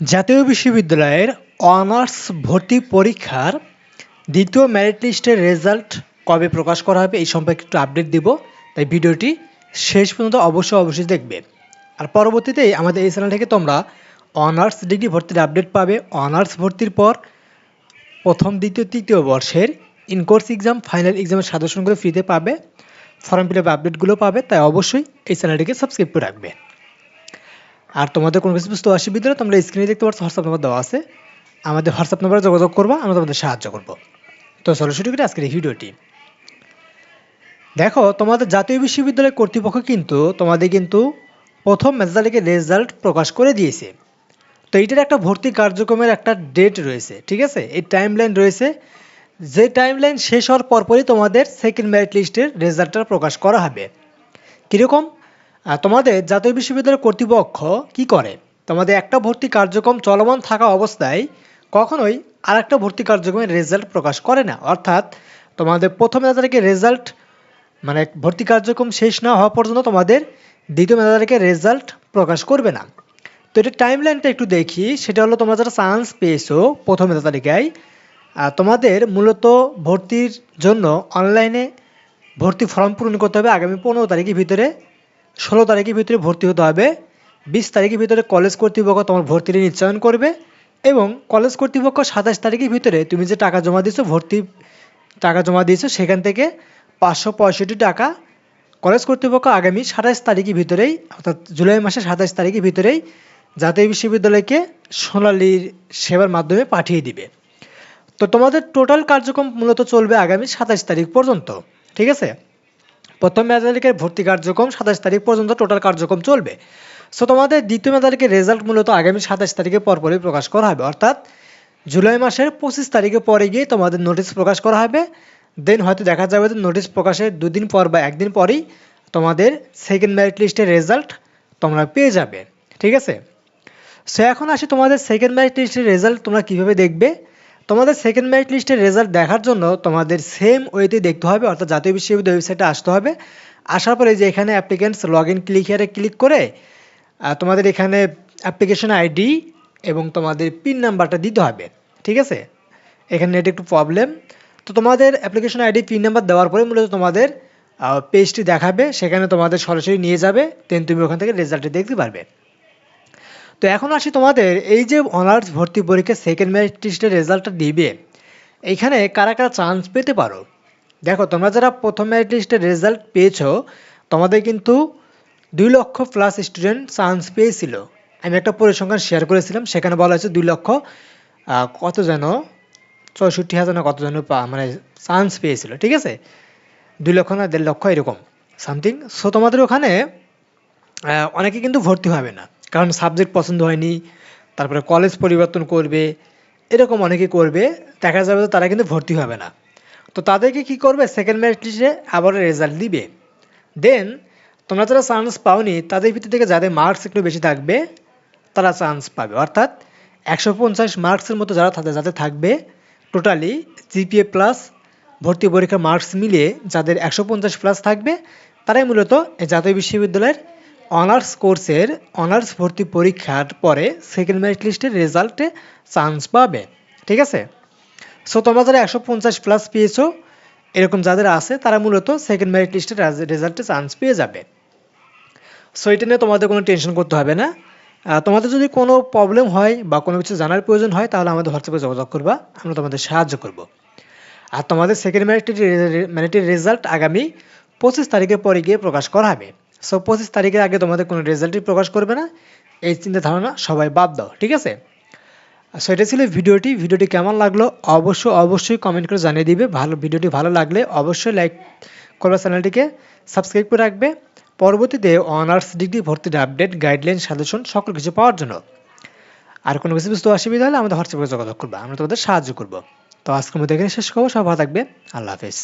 জাতীয় বিশ্ববিদ্যালয়ের অনার্স ভর্তি পরীক্ষার দ্বিতীয় মেরিট লিস্টের রেজাল্ট কবে প্রকাশ করা হবে এই সম্পর্কে একটু আপডেট দিব। তাই ভিডিওটি শেষ পর্যন্ত অবশ্যই অবশ্যই দেখবে আর পরবর্তীতে আমাদের এই চ্যানেল থেকে তোমরা অনার্স ডিগ্রি ভর্তির আপডেট পাবে। অনার্স ভর্তির পর প্রথম, দ্বিতীয়, তৃতীয় বর্ষের ইনকোর্স এক্সাম ফাইনাল এক্সামের সাজেশনগুলো ফ্রিতে পাবে। ফর্ম ফিল আপ আপডেটগুলো পাবে। তাই অবশ্যই এই চ্যানেলটিকে সাবস্ক্রাইব করে রাখবে। আর তোমাদের কোনো কিছু বুঝতে অসুবিধা হলে তোমরা স্ক্রিনে দেখতে পাচ্ছ হোয়াটসঅ্যাপ নাম্বার দেওয়া আছে। আমাদের হোয়াটসঅ্যাপ নাম্বারে যোগাযোগ করব, আমরা তোমাদের সাহায্য করব। তো চলো শুরু করি আজকের এই ভিডিওটি। দেখো, তোমাদের জাতীয় বিশ্ববিদ্যালয় কর্তৃপক্ষ কিন্তু তোমাদের কিন্তু প্রথম মেজালিকে রেজাল্ট প্রকাশ করে দিয়েছে। তো এইটার একটা ভর্তি কার্যক্রমের একটা ডেট রয়েছে, ঠিক আছে? এই টাইম লাইন রয়েছে। যে টাইম লাইন শেষ হওয়ার পরপরই তোমাদের সেকেন্ড মেরিট লিস্টের রেজাল্টটা প্রকাশ করা হবে। কীরকম? তোমাদের জাতীয় বিশ্ববিদ্যালয় কর্তৃপক্ষ কি করে? তোমাদের একটা ভর্তি কার্যক্রম চলমান থাকা অবস্থায় কখনোই আর একটা ভর্তি কার্যক্রমের রেজাল্ট প্রকাশ করে না। অর্থাৎ তোমাদের প্রথম তারিখে রেজাল্ট মানে ভর্তি কার্যক্রম শেষ না হওয়া পর্যন্ত তোমাদের দ্বিতীয় মেধা রেজাল্ট প্রকাশ করবে না। তো এটা টাইম লাইনটা একটু দেখি। সেটা হলো তোমরা যারা চান্স পেয়েছ প্রথম মেধা তালিকায় তোমাদের মূলত ভর্তির জন্য অনলাইনে ভর্তি ফর্ম পূরণ করতে হবে আগামী পনেরো তারিখের ভিতরে। ষোলো তারিখের ভিতরে ভর্তি হতে হবে, বিশ তারিখের ভিতরে কলেজ কর্তৃপক্ষ তোমার ভর্তির নিশ্চয়ন করবে এবং কলেজ কর্তৃপক্ষ সাতাশ তারিখের ভিতরে তুমি যে টাকা জমা দিয়েছ, ভর্তি টাকা জমা দিয়েছ, সেখান থেকে পাঁচশো পঁয়ষট্টি টাকা কলেজ কর্তৃপক্ষ আগামী সাতাশ তারিখের ভিতরেই, অর্থাৎ জুলাই মাসের সাতাশ তারিখের ভিতরেই জাতীয় বিশ্ববিদ্যালয়কে সোনালীর সেবার মাধ্যমে পাঠিয়ে দিবে। তো তোমাদের টোটাল কার্যক্রম মূলত চলবে আগামী সাতাশ তারিখ পর্যন্ত, ঠিক আছে? প্রথম মেধালিকের ভর্তি কার্যক্রম সাতাশ তারিখ পর্যন্ত টোটাল কার্যক্রম চলবে। সো তোমাদের দ্বিতীয় মেধালিকের রেজাল্ট মূলত আগামী সাতাশ তারিখে পরপরই প্রকাশ করা হবে। অর্থাৎ জুলাই মাসের পঁচিশ তারিখে পরে গিয়ে তোমাদের নোটিশ প্রকাশ করা হবে। দেন হয়তো দেখা যাবে যে নোটিশ প্রকাশের দুদিন পর বা একদিন পরেই তোমাদের সেকেন্ড মেরিট লিস্টের রেজাল্ট তোমরা পেয়ে যাবে। ঠিক আছে? সো এখন আসি তোমাদের সেকেন্ড মেরিট লিস্টের রেজাল্ট তোমরা কীভাবে দেখবে? তোমাদের সেকেন্ড মেরিট লিস্টের রেজাল্ট দেখার জন্য তোমাদের সেম ওয়েতে দেখতে হবে, অর্থাৎ জাতীয় বিশ্ববিদ্যালয় ওয়েবসাইটে আসতে হবে। আসার পরে যে এখানে অ্যাপ্লিকেন্টস লগ ইন ক্লিক হিয়ারে ক্লিক করে তোমাদের এখানে অ্যাপ্লিকেশন আইডি এবং তোমাদের পিন নাম্বারটা দিতে হবে, ঠিক আছে? এখানে নেট একটু প্রবলেম তো তোমাদের অ্যাপ্লিকেশন আইডি পিন নাম্বার দেওয়ার পরে মূলত তোমাদের পেজটি দেখাবে, সেখানে তোমাদের সরাসরি নিয়ে যাবে দেন তুমি ওখান থেকে রেজাল্টটি দেখতে পারবে। তো এখন আসি তোমাদের, এই যে অনার্স ভর্তি পরীক্ষা সেকেন্ড মেরিট রেজাল্টটা দিবে এইখানে কারা কারা চান্স পেতে পারো? দেখো, তোমরা যারা প্রথম মেরিট রেজাল্ট পেয়েছ, তোমাদের কিন্তু দুই লক্ষ প্লাস স্টুডেন্ট চান্স পেয়েছিল। আমি একটা পরিসংখ্যান শেয়ার করেছিলাম, সেখানে বলা হয়েছে দুই লক্ষ কত যেন, চৌষট্টি হাজার না কত যেন মানে চান্স পেয়েছিল, ঠিক আছে? দুই লক্ষ না দেড় লক্ষ এরকম সামথিং সো তোমাদের ওখানে অনেকে কিন্তু ভর্তি হবে না। কারণ সাবজেক্ট পছন্দ হয়নি, তারপরে কলেজ পরিবর্তন করবে, এরকম অনেকে করবে, দেখা যাবে যে তারা কিন্তু ভর্তি হবে না। তো তাদেরকে কি করবে? সেকেন্ড মেরিট লিস্টে আবার রেজাল্ট দিবে দেন তোমরা যারা চান্স পাওনি, তাদের ভিতর থেকে যাদের মার্কস একটু বেশি থাকবে, তারা চান্স পাবে। অর্থাৎ একশো পঞ্চাশ মার্কসের মতো যারা যাদের থাকবে টোটালি জিপিএ প্লাস ভর্তি পরীক্ষার মার্কস মিলিয়ে যাদের একশো পঞ্চাশ প্লাস থাকবে, তারাই মূলত এই জাতীয় বিশ্ববিদ্যালয়ের অনার্স কোর্সের অনার্স ভর্তি পরীক্ষার পরে সেকেন্ড মেরিট লিস্টের রেজাল্টে চান্স পাবে, ঠিক আছে? সো তোমরা যারা একশো পঞ্চাশ প্লাস পেয়েছ, এরকম যাদের আছে, তারা মূলত সেকেন্ড মেরিট লিস্টের রেজাল্টে চান্স পেয়ে যাবে। সো এটা নিয়ে তোমাদের কোনো টেনশন করতে হবে না। তোমাদের যদি কোনো প্রবলেম হয় বা কোনো কিছু জানার প্রয়োজন হয়, তাহলে আমাদের হোয়াটসঅ্যাপে যোগাযোগ করবা, আমরা তোমাদের সাহায্য করব। আর তোমাদের সেকেন্ড মেরিটের মেরিটের রেজাল্ট আগামী পঁচিশ তারিখের পরে গিয়ে প্রকাশ করা হবে। সো পঁচিশ তারিখের আগে তোমাদের কোনো রেজাল্টই প্রকাশ করবে না, এই চিন্তা ধারণা সবাই বাদ দাও, ঠিক আছে? সো এটা ছিল ভিডিওটি ভিডিওটি কেমন লাগল অবশ্যই অবশ্যই কমেন্ট করে জানিয়ে দিবে। ভালো, ভিডিওটি ভালো লাগলে অবশ্যই লাইক করবে চ্যানেলটিকে সাবস্ক্রাইব করে রাখবে। পরবর্তীতে অনার্স ডিগ্রি ভর্তির আপডেট গাইডলাইন সাজেশন সকল কিছু পাওয়ার জন্য। আর কোনো কিছু বুঝতে অসুবিধা হলে আমাদের হোয়াটসঅ্যাপে যোগাযোগ করব, আমরা তোমাদের সাহায্য করব। তো আজকের মধ্যে এখানে শেষ করব সব ভালো থাকবে, আল্লাহ হাফেজ।